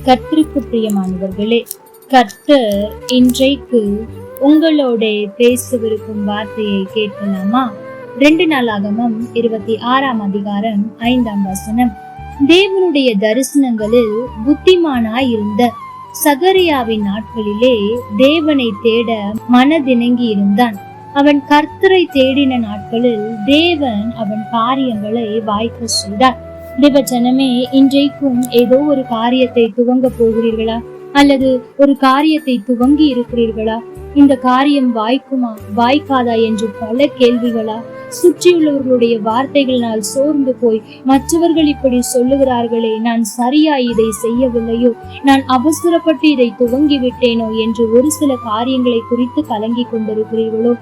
கர்த்தருக்கு பிரியமானவர்களே கர்த்தர் இன்றைக்கு உங்களோட பேசவிருக்கும் வார்த்தையை கேட்கலாமா? ரெண்டு நாளாகமம் இருபத்தி ஆறாம் அதிகாரம் ஐந்தாம் வசனம். தேவனுடைய தரிசனங்களில் புத்திமானாய் இருந்த சகரியாவின் நாட்களிலே தேவனை தேட மனதிணங்கி இருந்தான். அவன் கர்த்தரை தேடின நாட்களில் தேவன் அவன் காரியங்களை வாய்க்க செய்தார். தேவஜனமே இன்றைக்கும் ஏதோ ஒரு காரியத்தை துவங்க போகிறீர்களா? அல்லது ஒரு காரியத்தை துவங்கி இருக்கிறீர்களா? இந்த காரியம் வாய்க்குமா? வாய்க்காதா என்று பல கேள்விகளா? சுற்றியுள்ளவர்களுடைய வார்த்தைகளினால் சோர்ந்து போய் மற்றவர்கள் இப்படி சொல்லுகிறார்களே நான் சரியா இதை செய்யவில்லையோ? நான் அவசரப்பட்டு இதை துவங்கி விட்டேனோ என்று ஒரு சில காரியங்களை குறித்து கலங்கி கொண்டிருக்கிறீர்களோ?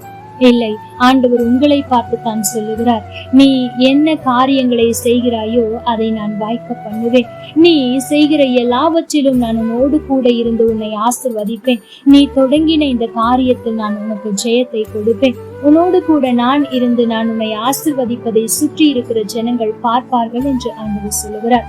இல்லை ஆண்டவர் உங்களை பார்த்து தான் சொல்லுகிறார். நீ என்ன காரியங்களை செய்கிறாயோ அதை நான் வாய்க்க பண்ணுவேன். நீ செய்கிற எல்லாவற்றிலும் நான் உன்னோடு கூட இருந்து உன்னை ஆசிர்வதிப்பேன். நீ தொடங்கின இந்த காரியத்தில் நான் உனக்கு ஜெயத்தை கொடுப்பேன். உன்னோடு கூட நான் இருந்து நான் உன்னை ஆசிர்வதிப்பதை சுற்றி இருக்கிற ஜனங்கள் பார்ப்பார்கள் என்று ஆண்டவர் சொல்லுகிறார்.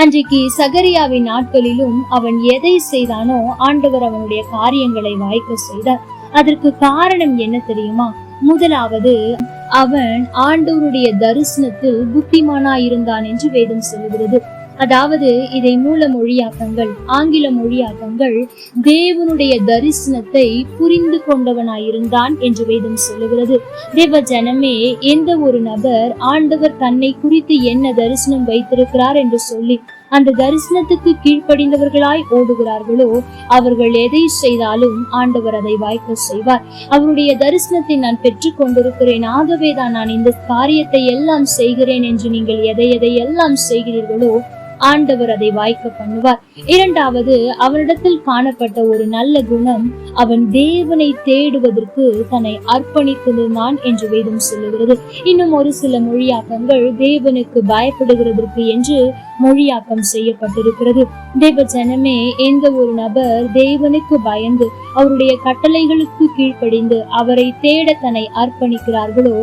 அன்றைக்கு சகரியாவின் நாட்களிலும் அவன் எதை செய்தானோ ஆண்டவர் அவனுடைய காரியங்களை வாய்க்க செய்தார். அதற்கு காரணம் என்ன தெரியுமா? முதலாவது அவன் ஆண்டவருடைய தரிசனத்தில் புத்திமானா இருந்தான் என்று வேதம் சொல்லுகிறது. அதாவது இதை மூல மொழியாக்கங்கள் ஆங்கில மொழியாக்கங்கள் தேவனுடைய தரிசனத்தை புரிந்து கொண்டவனாயிருந்தான் என்று வேதம் சொல்லுகிறது. தேவ ஜனமே எந்த ஒரு நபர் ஆண்டவர் தன்னை குறித்து என்ன தரிசனம் வைத்திருக்கிறார் என்று சொல்லி அந்த தரிசனத்துக்கு கீழ்ப்படிந்தவர்களாய் ஓடுகிறார்களோ அவர்கள் எதை செய்தாலும் ஆண்டவர் அதை வாய்க்க செய்வார். அவருடைய தரிசனத்தை நான் பெற்றுக் கொண்டிருக்கிறேன் ஆகவே தான் நான் இந்த காரியத்தை எல்லாம் செய்கிறேன் என்று நீங்கள் எதை எதை எல்லாம் செய்கிறீர்களோ ஆண்டவர் அதை வாய்க்க பண்ணுவார். இரண்டாவது அவனிடத்தில் காணப்பட்ட ஒரு நல்ல குணம் அவன் தேவனை தேடுவதற்கு தன்னை அர்ப்பணித்திருந்தான் என்று வேதம் சொல்லுகிறது. இன்னும் ஒரு சில மொழியாக்கங்கள் தேவனுக்கு பயப்படுகிறதற்கு என்று மொழியாக்கம் செய்யப்பட்டிருக்கிறது. தேவ ஜனமே எந்த ஒரு நபர் தேவனுக்கு பயந்து அவருடைய கட்டளைகளுக்கு கீழ்ப்படிந்து அவரை தேட தன்னை அர்ப்பணிக்கிறார்களோ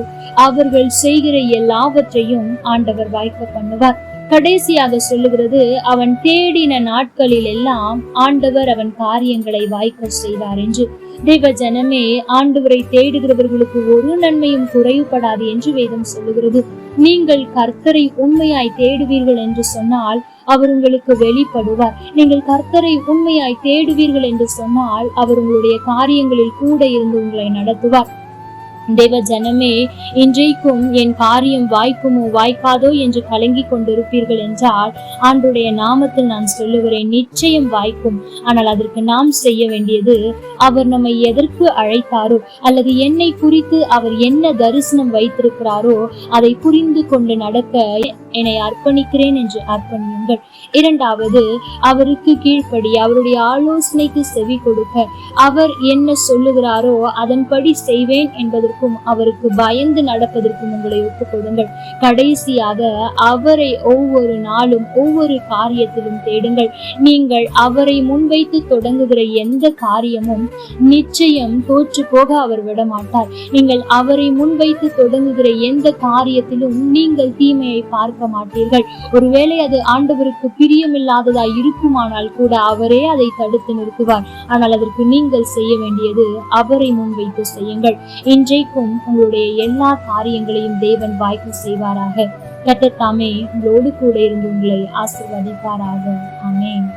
அவர்கள் செய்கிற எல்லாவற்றையும் ஆண்டவர் வாய்க்க பண்ணுவார். கடைசியாக சொல்லுகிறது அவன் தேடின நாட்களில் எல்லாம் ஆண்டவர் அவன் காரியங்களை வாய்க்க செய்தார் என்று. தேவ ஜனமே ஆண்டவரை தேடுகிறவர்களுக்கு ஒரு நன்மையும் குறைவுபடாது என்று வேதம் சொல்லுகிறது. நீங்கள் கர்த்தரை உண்மையாய் தேடுவீர்கள் என்று சொன்னால் அவர் உங்களுக்கு வெளிப்படுவார். நீங்கள் கர்த்தரை உண்மையாய் தேடுவீர்கள் என்று சொன்னால் அவர் உங்களுடைய காரியங்களில் கூட இருந்து உங்களை நடத்துவார். தேவ ஜனமே இன்றைக்கும் என் காரியம் வாய்க்குமோ வாய்க்காதோ என்று கலங்கி கொண்டிருப்பீர்கள் என்றால் ஆண்டுடைய நாமத்தில் நான் சொல்லுகிறேன் நிச்சயம் வாய்க்கும். ஆனால் அதற்கு நாம் செய்ய வேண்டியது அவர் நம்மை எதற்கு அழைத்தாரோ அல்லது என்னை குறித்து அவர் என்ன தரிசனம் வைத்திருக்கிறாரோ அதை புரிந்து கொண்டு நடக்க என்னை அர்ப்பணிக்கிறேன் என்று அர்ப்பணியுங்கள். இரண்டாவது அவருக்கு கீழ்ப்படி அவருடைய ஆலோசனைக்கு செவி கொடுக்க அவர் என்ன சொல்லுகிறாரோ அதன்படி செய்வேன் நடப்பதற்கும் அவருக்கு பயந்து நடப்பதற்கும் உங்களை ஒப்புக்கொடுங்கள் கடைசியாக அவரை ஒவ்வொரு நாளும் ஒவ்வொரு காரியத்திலும் தேடுங்கள். நீங்கள் அவரை முன்வைத்து தொடங்குகிற எந்த காரியமும் நிச்சயம் தோற்று போக அவர் விடமாட்டார். நீங்கள் அவரை முன்வைத்து தொடங்குகிற எந்த காரியத்திலும் நீங்கள் தீமையை பார்க்க மாட்டீர்கள். ஒருவேளை அது ஆண்டவருக்கு பிரியமில்லாததாய் இருக்குமானால் கூட அவரே அதை தடுத்து நிறுத்துவார். ஆனால் அதற்கு நீங்கள் செய்ய வேண்டியது அவரை முன்வைத்து செய்யுங்கள். வரைக்கும் உங்களுடைய எல்லா காரியங்களையும் தேவன் வாய்ப்பு செய்வாராக. கட்டத்தாமே உங்களோடு கூட இருந்து உங்களை ஆசிர்வதிப்பாராக. ஆமேன்.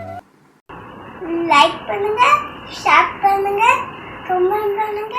லைக் பண்ணுங்க ஷேர் பண்ணுங்க கமெண்ட் பண்ணுங்க.